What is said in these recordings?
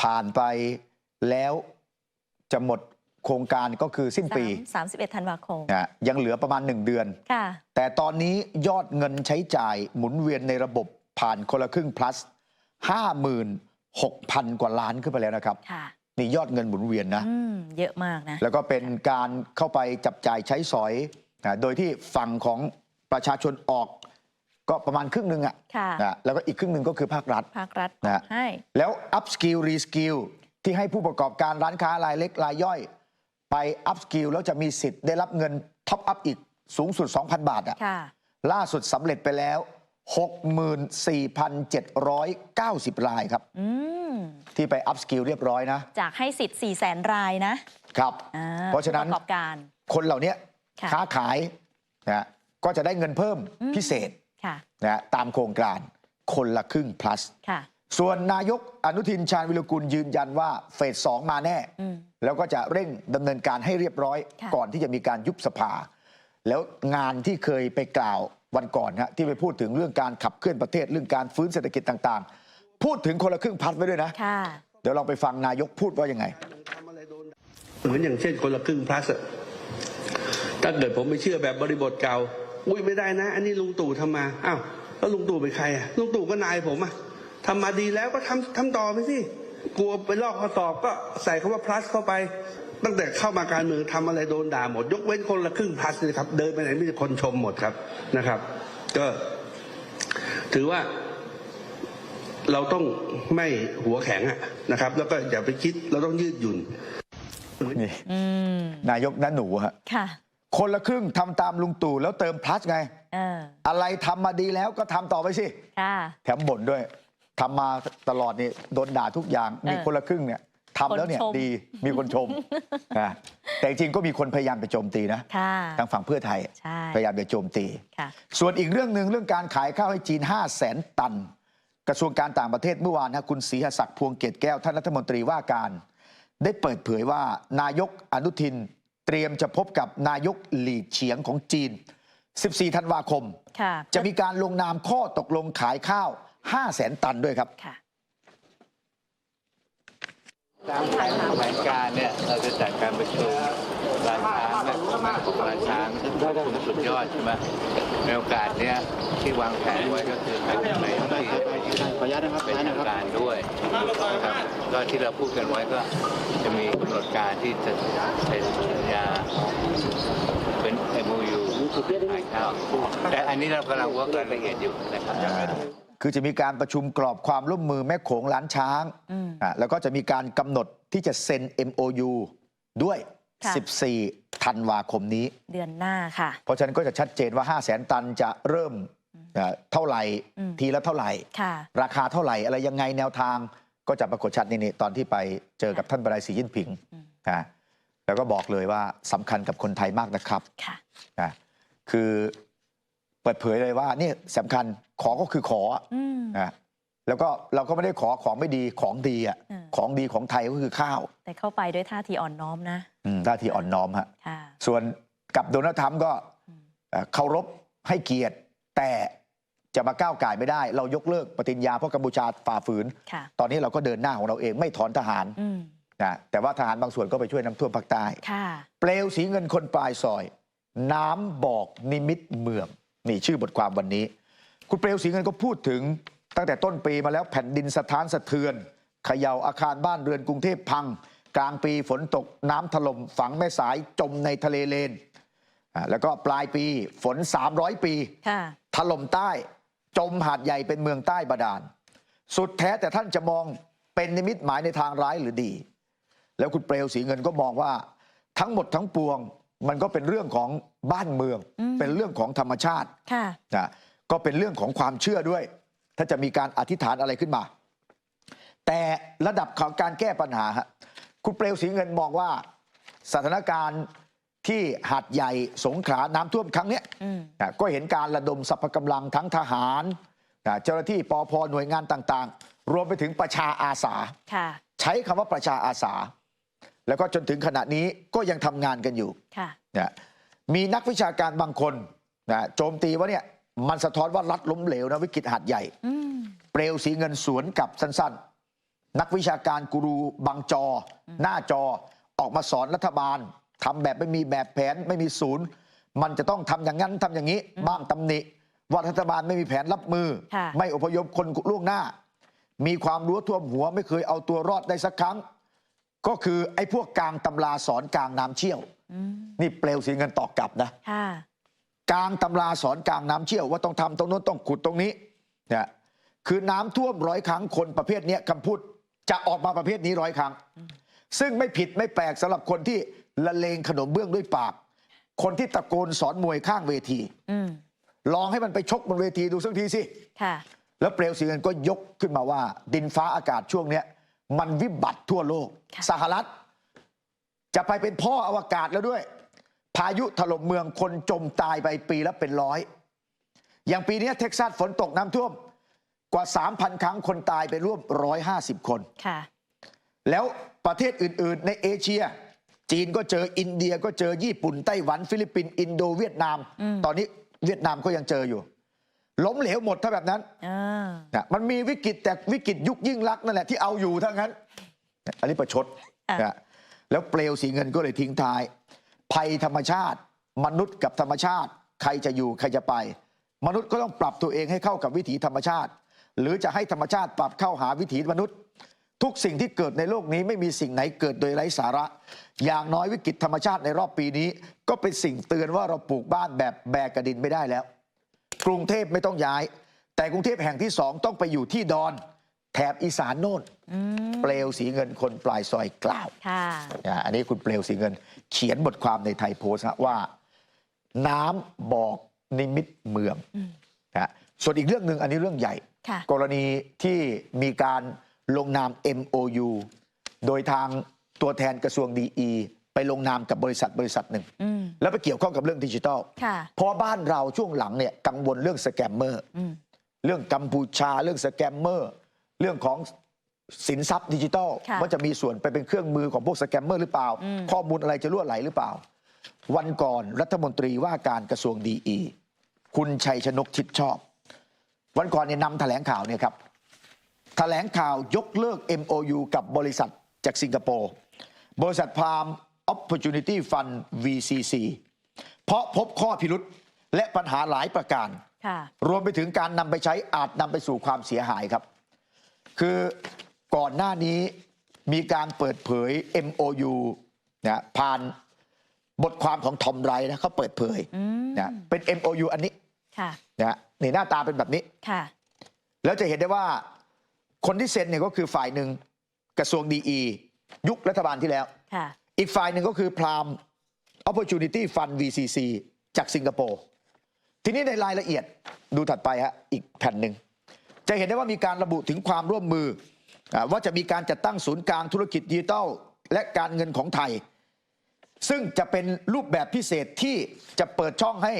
ผ่านไปแล้วจะหมดโครงการก็คือสิ้นปีสามสิบเอ็ดธันวาคมนะยังเหลือประมาณ 1 เดือนค่ะแต่ตอนนี้ยอดเงินใช้จ่ายหมุนเวียนในระบบผ่านคนละครึ่ง plus 56,000 กว่าล้านขึ้นไปแล้วนะครับค่ะนี่ยอดเงินหมุนเวียนนะอืมเยอะมากนะ แล้วก็เป็นการเข้าไปจับจ่ายใช้สอยนะโดยที่ฝั่งของประชาชนออก ก็ประมาณครึ่งหนึ่งอะค่ะนะแล้วก็อีกครึ่งหนึ่งก็คือภาครัฐภาครัฐนะฮะให้แล้ว up skill re skill ที่ให้ผู้ประกอบการร้านค้ารายเล็กรายย่อย ไป up skill แล้วจะมีสิทธิ์ได้รับเงินท็อปอัพอีกสูงสุด 2,000 บาทอะค่ะล่าสุดสำเร็จไปแล้ว 64,790 รายครับอืมที่ไป up skill เรียบร้อยนะ จากให้สิทธิ์4 0 0แสนรายนะ ครับอ่เพราะฉะนั้นผู้ประกอบการคนเหล่านี้ค่ะค้าขายนะก็จะได้เงินเพิ่มอืมพิเศษค่ะ นะตามโครงการคนละครึ่ง plus ค่ะส่วนนายกอนุทินชาญวิรุกุลยืนยันว่าเฟสสองมาแน่อืมแล้วก็จะเร่งดำเนินการให้เรียบร้อยค่ะก่อนที่จะมีการยุบสภา แล้วงานที่เคยไปกล่าววันก่อนฮะที่ไปพูดถึงเรื่องการขับเคลื่อนประเทศเรื่องการฟื้นเศรษฐกิจต่างๆ พูดถึงคนละครึ่งพัดไว้ด้วยนะค่ะเดี๋ยวเราไปฟังนายกพูดว่ายังไง เหมือนอย่างเช่นคนละครึ่งพลัสอะถ้าเกิดผมไม่เชื่อแบบบริบทเก่า อุ้ยไม่ได้นะ อันนี้ลุงตู่ทำมาอ้าวแล้วลุงตู่เป็นใครอะลุงตู่ก็นายผมอะทำมาดีแล้วก็ทำทำต่อไปสิกลัวไปลอกข้อสอบก็ใส่คำว่า plus เข้าไป ตั้งแต่เข้ามาการเมืองทำอะไรโดนด่าหมด ยกเว้นคนละครึ่ง plus เลยครับ เดินไปไหนมีแต่คนชมหมดครับนะครับ ก็ ถือว่าเราต้องไม่หัวแข็งอะนะครับ แล้วก็อย่าไปคิดเราต้องยืดหยุ่นนี่อืมนายกนันหนูฮะค่ะ คนละครึ่งทำตามลุงตู่แล้วเติม plus ไง เอออะไรทำมาดีแล้วก็ทำต่อไปสิ ค่ะ แถมบ่นด้วยทำมาตลอดนี่โดนด่าทุกอย่างมีเออคนละครึ่งเนี่ยทำแล้วเนี่ยคนชม ดีมีคนชมนะแต่จริงๆก็มีคนพยายามไปโจมตีนะ ค่ะ ทางฝั่งเพื่อไทย ใช่ พยายามไปโจมตี ค่ะ ส่วนอีกเรื่องหนึ่งเรื่องการขายข้าวให้จีน 5 0 0แสนตัน กระทรวงการต่างประเทศเมื่อวานนะคุณศรีหศักดิ์พวงเกตแก้ว ท่านรัฐมนตรีว่าการ ได้เปิดเผยว่านายกอนุทิน เตรียมจะพบกับนายกหลีเฉียงของจีน 14 ธันวาคมค่ะจะมีการลงนามข้อตกลงขายข้าว 5 0 0แสนตันด้วยครับค่ะ ตามแผนแถลงการเนี่ยเราจะจัดการประชุมราช้างและสมัครของราช้างซึ่งประชุมสุดยอดใช่ไหมในโอกาสเนี้ยที่วางแผนไว้ก็คือการในที่ไปยืนขออนุญาตนะครับเป็นทางการด้วยนะครับก็ที่เราพูดกันไว้ก็จะมีกำหนดการที่จะเป็นสัญญาเป็น MOU ขายข้าวแต่อันนี้เรากำลังเวิร์กรายละเอียดอยู่นะครับ คือจะมีการประชุมกรอบความร่วมมือแม่โขงล้านช้างอืมอะแล้วก็จะมีการกำหนดที่จะเซ็น MOU ด้วย ค่ะ 14 ธันวาคมนี้ เดือนหน้าค่ะ เพราะฉะนั้นก็จะชัดเจนว่า 5 0 0แสนตันจะเริ่มเอ่อเท่าไหร่ อืม ทีละเท่าไหร่ ค่ะ ราคาเท่าไหร่ อะไรยังไงแนวทางก็จะปรากฏชัดนี่นี่ตอนที่ไปเจอกับท่านประธานสีจิ้นผิงอืม นะแล้วก็บอกเลยว่าสำคัญกับคนไทยมากนะครับค่ะ นะคือเปิดเผยเลยว่านี่สำคัญ ขอก็คือขออืมนะแล้วก็เราก็ไม่ได้ขอของไม่ดีของดีอะอืม ของดีของไทยก็คือข้าวแต่เข้าไปด้วยท่าทีอ่อนน้อมนะอืมท่าทีอ่อนน้อมฮะค่ะส่วนกับโดนัลด์ทรัมป์ก็อืมเอ่อเคารพให้เกียรติ แต่จะมาก้าวไก่ายไม่ได้ เรายกเลิกปฏิญญาเพราะกัมพูชาฝ่าฝืน ค่ะ ตอนนี้เราก็เดินหน้าของเราเองไม่ถอนทหารอืมนะแต่ว่าทหารบางส่วนก็ไปช่วยน้ำท่วมภาคใต้ ค่ะ เปลวสีเงินคนปลายซอย น้ำบอกนิมิตเมือง นี่ชื่อบทความวันนี้ คุณเปลวสีเงินก็พูดถึง ตั้งแต่ต้นปีมาแล้วแผ่นดินสถานสะเทือนเขย่าอาคารบ้านเรือนกรุงเทพพัง กลางปีฝนตกน้ำถล่มฝังแม่สายจมในทะเลเลนอ่าแล้วก็ปลายปีฝน 300 ปีค่ะถล่มใต้จมหาดใหญ่เป็นเมืองใต้บาดาล สุดแท้แต่ท่านจะมองเป็นนิมิตหมายในทางร้ายหรือดี แล้วคุณเปลวสีเงินก็มองว่า ทั้งหมดทั้งปวงมันก็เป็นเรื่องของบ้านเมืองอืมเป็นเรื่องของธรรมชาติค่ะนะ ก็เป็นเรื่องของความเชื่อด้วย ถ้าจะมีการอธิษฐานอะไรขึ้นมา แต่ระดับของการแก้ปัญหาฮะคุณเปลวสีเงินมองว่าสถานการณ์ที่หาดใหญ่สงขลาน้ำท่วมครั้งเนี้ยอืมนะก็เห็นการระดมสรรพกำลังทั้งทหารนะเจ้าหน้าที่ปอพหน่วยงานต่างๆ รวมไปถึงประชาอาสาค่ะใช้คำว่าประชาอาสา แล้วก็จนถึงขณะนี้ก็ยังทำงานกันอยู่ค่ะนะมีนักวิชาการบางคนนะโจมตีว่าเนี่ย มันสะท้อนว่ารัฐล้มเหลวนะวิกฤตหัดใหญ่อืมเปลวสีเงินสวนกลับสั้นนักวิชาการกูรูบางจอ หน้าจอออกมาสอนรัฐบาลทำแบบไม่มีแบบแผนไม่มีศูนย์ มันจะต้องทำอย่างนั้นทำอย่างนี้ บ้างตำหนิว่ารัฐบาลไม่มีแผนรับมือค่ะไม่อพยพคนล่วงหน้า มีความรู้ท่วมหัวไม่เคยเอาตัวรอดได้สักครั้ง ก็คือไอ้พวกกลางตำราสอนกลางน้ำเชี่ยวอืมนี่เปลวสีเงินตอบกลับนะค่ะ กลางตำราสอนกลางน้ำเชี่ยวว่าต้องทำตรงโน้นต้องขุดตรงนี้เนี่ยคือน้ำท่วมร้อยครั้งคนประเภทเนี้ยคำพูดจะออกมาประเภทนี้ร้อยครั้ง ซึ่งไม่ผิดไม่แปลกสำหรับคนที่ละเลงขนมเบื้องด้วยปาก คนที่ตะโกนสอนมวยข้างเวทีอืมลองให้มันไปชกบนเวทีดูสักทีสิค่ะแล้วเปลวสีเงินก็ยกขึ้นมาว่า ดินฟ้าอากาศช่วงเนี้ยมันวิบัติทั่วโลกค่ะสหรัฐ จะไปเป็นพ่ออวกาศแล้วด้วย พายุถล่มเมืองคนจมตายไปปีละเป็นร้อย อย่างปีนี้เท็กซัสฝนตกน้ำท่วมกว่า 3,000 ครั้งคนตายไปร่วม 150 คนค่ะแล้วประเทศอื่น ๆ ในเอเชีย จีนก็เจออินเดียก็เจอญี่ปุ่นไต้หวัน ฟิลิปปินส์อินโดเวียดนามอืมตอนนี้เวียดนามก็ยังเจออยู่ ล้มเหลวหมดถ้าแบบนั้นเออนะมันมีวิกฤตแต่วิกฤตยุคยิ่งรักษณ์นั่นแหละที่เอาอยู่ทั้งนั้น อันนี้ประชดอะนะแล้วเปลวสีเงินก็เลยทิ้งท้าย ภัยธรรมชาติ มนุษย์กับธรรมชาติ ใครจะอยู่ใครจะไป มนุษย์ก็ต้องปรับตัวเองให้เข้ากับวิถีธรรมชาติ หรือจะให้ธรรมชาติปรับเข้าหาวิถีมนุษย์ ทุกสิ่งที่เกิดในโลกนี้ไม่มีสิ่งไหนเกิดโดยไร้สาระ อย่างน้อยวิกฤตธรรมชาติในรอบปีนี้ ก็เป็นสิ่งเตือนว่าเราปลูกบ้านแบบแบกกระดินไม่ได้แล้ว กรุงเทพไม่ต้องย้าย แต่กรุงเทพแห่งที่สองต้องไปอยู่ที่ดอนแถบอีสานโน่นอืมเปลวสีเงินคนปลายซอยกล่าวค่ะอ่าอันนี้คุณเปลวสีเงิน เขียนบทความในไทยโพสต์ฮะว่า น้ำบอกนิมิตเมืองอืมนะฮะส่วนอีกเรื่องหนึ่งอันนี้เรื่องใหญ่ค่ะกรณีที่มีการลงนาม MOU โดยทางตัวแทนกระทรวงดีไปลงนามกับบริษัทบริษัทหนึ่งอืมแล้วไปเกี่ยวข้องกับเรื่องดิจิทัลค่ะเพราะว่าบ้านเราช่วงหลังเนี่ยกังวลเรื่องสแกมเมอร์อืมเรื่องกัมพูชาเรื่องสแกมเมอร์ เรื่องของ สินทรัพย์ดิจิทัลค่ะว่าจะมีส่วนไปเป็นเครื่องมือของพวกสแกมเมอร์หรือเปล่า อืม ข้อมูลอะไรจะรั่วไหลหรือเปล่า วันก่อนรัฐมนตรีว่าการกระทรวงดีอีคุณชัยชนกชิดชอบ วันก่อนเนี่ยนำแถลงข่าวเนี่ยครับ แถลงข่าวยกเลิก MOU กับบริษัทจากสิงคโปร์ บริษัทพาม Opportunity Fund VCC เพราะพบข้อพิรุษและปัญหาหลายประการ ค่ะ รวมไปถึงการนำไปใช้อาจนำไปสู่ความเสียหายครับ คือ ก่อนหน้านี้มีการเปิดเผย MOU นะผ่านบทความของทอมไรนะเขาเปิดเผยอืมนะเป็น MOU อันนี้ค่ะนะนี่หน้าตาเป็นแบบนี้ค่ะแล้วจะเห็นได้ว่าคนที่เซ็นเนี่ยก็คือฝ่ายหนึ่งกระทรวงดียุครัฐบาลที่แล้วค่ะอีกฝ่ายหนึ่งก็คือพราม Opportunity Fund VCC จากสิงคโปร์ทีนี้ในรายละเอียดดูถัดไปฮะอีกแผ่นหนึ่งจะเห็นได้ว่ามีการระบุถึงความร่วมมืออา ว่าจะมีการจัดตั้งศูนย์กลางธุรกิจดิจิทัล และการเงินของไทย ซึ่งจะเป็นรูปแบบพิเศษที่จะเปิดช่องให้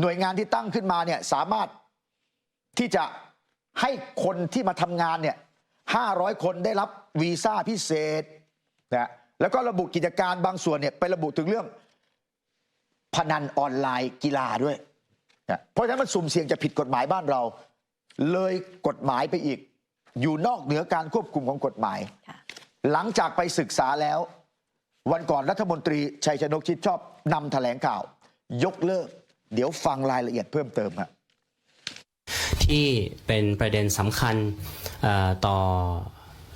หน่วยงานที่ตั้งขึ้นมาเนี่ยสามารถที่จะให้คนที่มาทำงานเนี่ย500คนได้รับวีซ่าพิเศษนะแล้วก็ระบุกิจการบางส่วนเนี่ยไประบุถึงเรื่อง พนันออนไลน์กีฬาด้วยนะเพราะฉะนั้นมันสุ่มเสี่ยงจะผิดกฎหมายบ้านเรา เลยกฎหมายไปอีก อยู่นอกเหนือการควบคุมของกฎหมายค่ะหลังจากไปศึกษาแล้ว วันก่อนรัฐมนตรีชัยชนกชิดชอบนำแถลงข่าว ยกเลิก เดี๋ยวฟังรายละเอียดเพิ่มเติมครับที่เป็นประเด็นสำคัญเออต่อ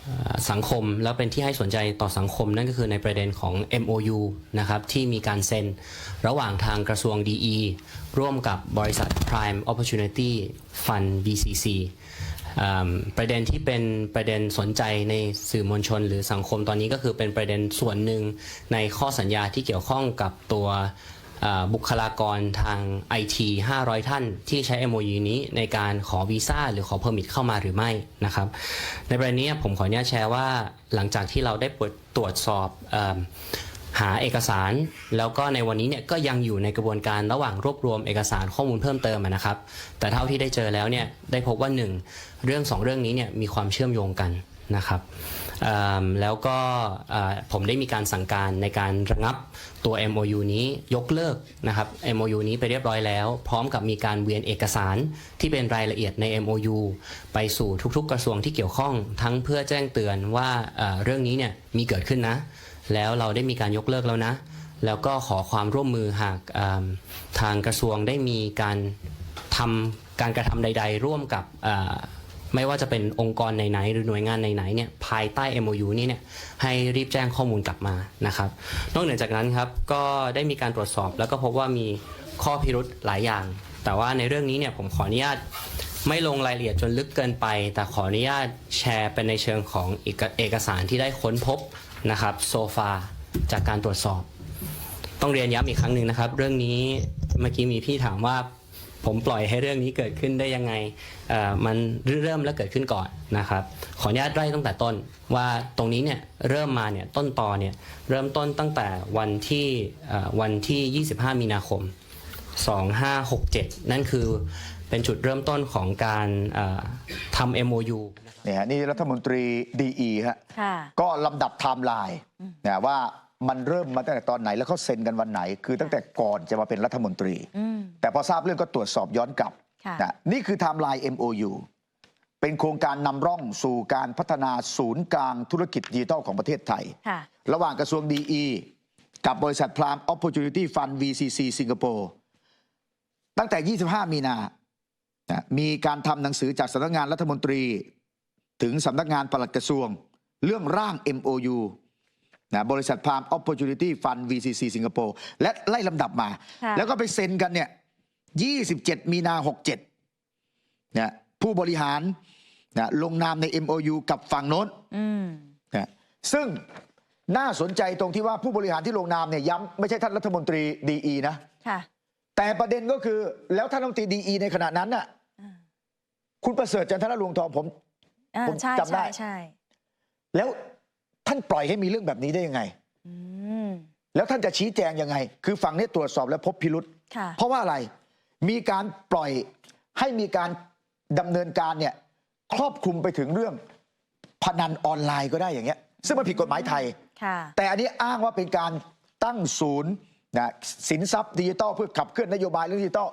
เอ่อสังคมแล้วเป็นที่ให้สนใจต่อสังคมนั่นก็คือในประเด็นของ MOU นะครับที่มีการเซ็นระหว่างทางกระทรวง DE ร่วมกับบริษัท Prime Opportunity Fund VCC เอิ่ม ประเด็นที่เป็นประเด็นสนใจในสื่อมวลชน หรือสังคมตอนนี้ก็คือเป็นประเด็นส่วนหนึ่งในข้อสัญญาที่เกี่ยวข้องกับตัวบุคลากรทาง IT 500 ท่านที่ใช้ MOU นี้ในการขอวีซ่าหรือขอเพอร์มิทเข้ามาหรือไม่นะครับ ในประเด็นนี้ผมขออนุญาตแชร์ว่าหลังจากที่เราได้ตรวจสอบ หาเอกสาร แล้วก็ในวันนี้เนี่ยก็ยังอยู่ในกระบวนการระหว่างรวบรวมเอกสารข้อมูลเพิ่มเติมนะครับ แต่เท่าที่ได้เจอแล้วเนี่ยได้พบว่าหนึ่งเรื่องสองเรื่องนี้เนี่ยมีความเชื่อมโยงกันนะครับแล้วก็ผมได้มีการสั่งการในการระงับตัว MOU นี้ยกเลิกนะครับ MOU นี้ไปเรียบร้อยแล้ว พร้อมกับมีการเวียนเอกสารที่เป็นรายละเอียดใน MOU ไปสู่ทุกๆ กระทรวงที่เกี่ยวข้อง ทั้งเพื่อแจ้งเตือนว่าเรื่องนี้เนี่ยมีเกิดขึ้นนะ แล้วเราได้มีการยกเลิกแล้วนะ แล้วก็ขอความร่วมมือหากทางกระทรวงได้มีการทำการกระทำใด ๆ ร่วมกับไม่ว่าจะเป็นองค์กรไหนๆหรือหน่วยงานไหนๆเนี่ยภายใต้ MOU นี้เนี่ยให้รีบแจ้งข้อมูลกลับมานะครับ นอกเหนือจากนั้นครับก็ได้มีการตรวจสอบแล้วก็พบว่ามีข้อพิรุธหลายอย่าง แต่ว่าในเรื่องนี้เนี่ยผมขออนุญาต ไม่ลงรายละเอียดจนลึกเกินไป แต่ขออนุญาตแชร์เป็นในเชิงของเอกเอกสารที่ได้ค้นพบนะครับโซฟาจากการตรวจสอบ ต้องเรียนย้ำอีกครั้งหนึ่งนะครับ เรื่องนี้เมื่อกี้มีพี่ถามว่าผมปล่อยให้เรื่องนี้เกิดขึ้นได้ยังไงมันเริ่มแล้วเกิดขึ้นก่อนนะครับ ขออนุญาตไล่ตั้งแต่ต้นว่าตรงนี้เนี่ยเริ่มมาเนี่ยต้นตอเนี่ยเริ่มต้นตั้งแต่วันที่วันที่ 25 มีนาคม 2567 นั่นคือเป็นจุดเริ่มต้นของการเอ่อทำ MOU เนี่ยฮะนี่รัฐมนตรีดีฮะค่ะก็ลำดับไทม์ไลน์นะว่ามันเริ่มมาตั้งแต่ตอนไหนแล้วเขาเซ็นกันวันไหน คือตั้งแต่ก่อนจะมาเป็นรัฐมนตรีอืมแต่พอทราบเรื่องก็ตรวจสอบย้อนกลับค่ะนะนี่คือไทม์ไลน์ MOU เป็นโครงการนำร่องสู่การพัฒนาศูนย์กลางธุรกิจดิจิทัลของประเทศไทยค่ะระหว่างกระทรวงดีกับบริษัทพราม Opportunity Fund VCC สิงคโปร์ ตั้งแต่ 25 มีนานะมีการทำหนังสือจากสำนักงานรัฐมนตรี ถึงสำนักงานปลัดกระทรวง เรื่องร่าง MOU นะบริษัทพราม Opportunity Fund VCC สิงคโปร์และไล่ลำดับมาค่ะแล้วก็ไปเซ็นกันเนี่ย 27 มีนา 67นะผู้บริหารนะลงนามใน MOU กับฝั่งโน้นอืมนะซึ่งน่าสนใจตรงที่ว่าผู้บริหารที่ลงนามเนี่ยย้ำไม่ใช่ท่านรัฐมนตรีดีนะค่ะ แต่ประเด็นก็คือแล้วท่านรัฐมนตรีดีในขณะนั้นน่ะอ่าคุณประเสริฐจันทรลวงทองผมอ่าผมใช่จำได้ใช่ใช่แล้วท่านปล่อยให้มีเรื่องแบบนี้ได้ยังไงอืมแล้วท่านจะชี้แจงยังไง คือฝั่งนี้ตรวจสอบแล้วพบพิรุษค่ะเพราะว่าอะไรมีการปล่อยให้มีการดำเนินการเนี่ยครอบคลุมไปถึงเรื่องพนันออนไลน์ก็ได้อย่างเงี้ย ซึ่งมันผิดกฎหมายไทยค่ะแต่อันนี้อ้างว่าเป็นการตั้งศูนย์ นะสินทรัพย์ดิจิตอลเพื่อขับเคลื่อนนโยบายเรื่องดิจิตอล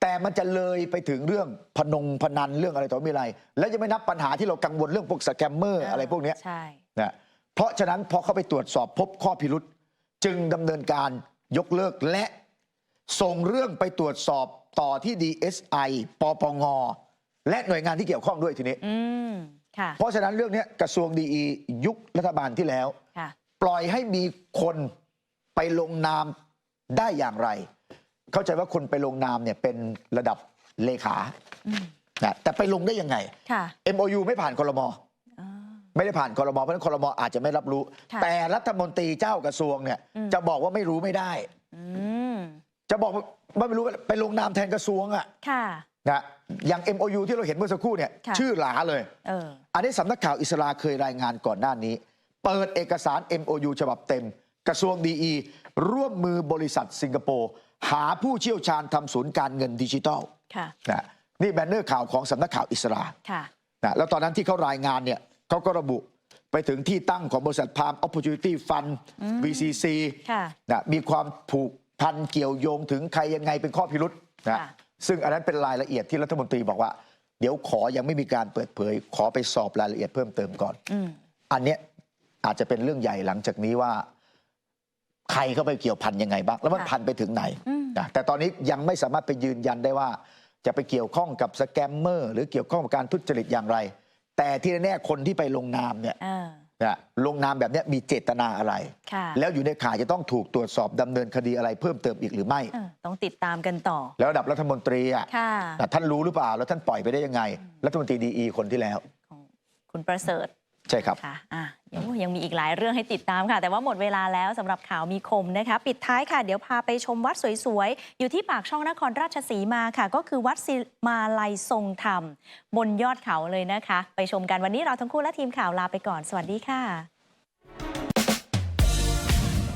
แต่มันจะเลยไปถึงเรื่องพนงพนันเรื่องอะไรต่อมีอะไร และยังไม่นับปัญหาที่เรากังวลเรื่องพวกสแกมเมอร์อะไรพวกเนี้ยใช่นะเพราะฉะนั้นพอเขาไปตรวจสอบพบข้อพิรุษจึงดำเนินการยกเลิกและส่งเรื่องไปตรวจสอบต่อที่ DSI ปปง และหน่วยงานที่เกี่ยวข้องด้วยทีนี้อืมค่ะเพราะฉะนั้นเรื่องเนี้ยกระทรวงดียุครัฐบาลที่แล้วค่ะปล่อยให้มีคน ไปลงนามได้อย่างไร เข้าใจว่าคนไปลงนามเนี่ยเป็นระดับเลขาอืมนะแต่ไปลงได้ยังไงค่ะ MOU ไม่ผ่านคลมอ่าไม่ได้ผ่านคลมเพราะฉะนั้นคลมอาจจะไม่รับรู้ค่ะแต่รัฐมนตรีเจ้ากระทรวงเนี่ยอืมจะบอกว่าไม่รู้ไม่ได้อืมจะบอกว่าไม่รู้ไปลงนามแทนกระทรวงอะค่ะนะอย่าง MOU ที่เราเห็นเมื่อสักครู่เนี่ยค่ะชื่อหลาเลยเอออันนี้สำนักข่าวอิสราเคยรายงานก่อนหน้านี้ เปิดเอกสาร MOU ฉบับเต็ม กระทรวงดีร่วมมือบริษัทสิงคโปร์หาผู้เชี่ยวชาญทำศูนย์การเงินดิจิทัลค่ะนะนี่แบนเนอร์ข่าวของสำนักข่าวอิสราค่ะนะแล้วตอนนั้นที่เขารายงานเนี่ยเขาก็ระบุไปถึงที่ตั้งของบริษัทพาม Opportunity Fund VCC ค่ะนะมีความผูกพันเกี่ยวโยงถึงใครยังไงเป็นข้อพิรุษนะค่ะซึ่งอันนั้นเป็นรายละเอียดที่รัฐมนตรีบอกว่า เดี๋ยวขอยังไม่มีการเปิดเผย ขอไปสอบรายละเอียดเพิ่มเติมก่อนอืมอันเนี้ยอาจจะเป็นเรื่องใหญ่หลังจากนี้ว่า ใครเข้าไปเกี่ยวพันยังไงบ้าง แล้วมันค่ะพันไปถึงไหนอืมนะแต่ตอนนี้ยังไม่สามารถไปยืนยันได้ว่า จะไปเกี่ยวข้องกับสแกมเมอร์หรือเกี่ยวข้องกับการทุจริตอย่างไร แต่ที่แน่ๆคนที่ไปลงนามเนี่ยอ่านะลงนามแบบเนี้ยมีเจตนาอะไรค่ะแล้วอยู่ในข่ายจะต้องถูกตรวจสอบดำเนินคดีอะไรเพิ่มเติมอีกหรือไม่เออต้องติดตามกันต่อ แล้วระดับรัฐมนตรีอะค่ะแต่ท่านรู้หรือเปล่า แล้วท่านปล่อยไปได้ยังไง รัฐมนตรีดีคนที่แล้วของคุณประเสริฐ ใช่ครับค่ะอะยังมีอีกหลายเรื่องให้ติดตามค่ะ แต่ว่าหมดเวลาแล้วสำหรับข่าวมีคมนะคะ ปิดท้ายค่ะ เดี๋ยวพาไปชมวัดสวยๆ อยู่ที่ปากช่องนครราชสีมาค่ะ ก็คือวัดศิมาลัยทรงธรรม บนยอดเขาเลยนะคะ ไปชมกันวันนี้เราทั้งคู่และทีมข่าวลาไปก่อน สวัสดีค่ะ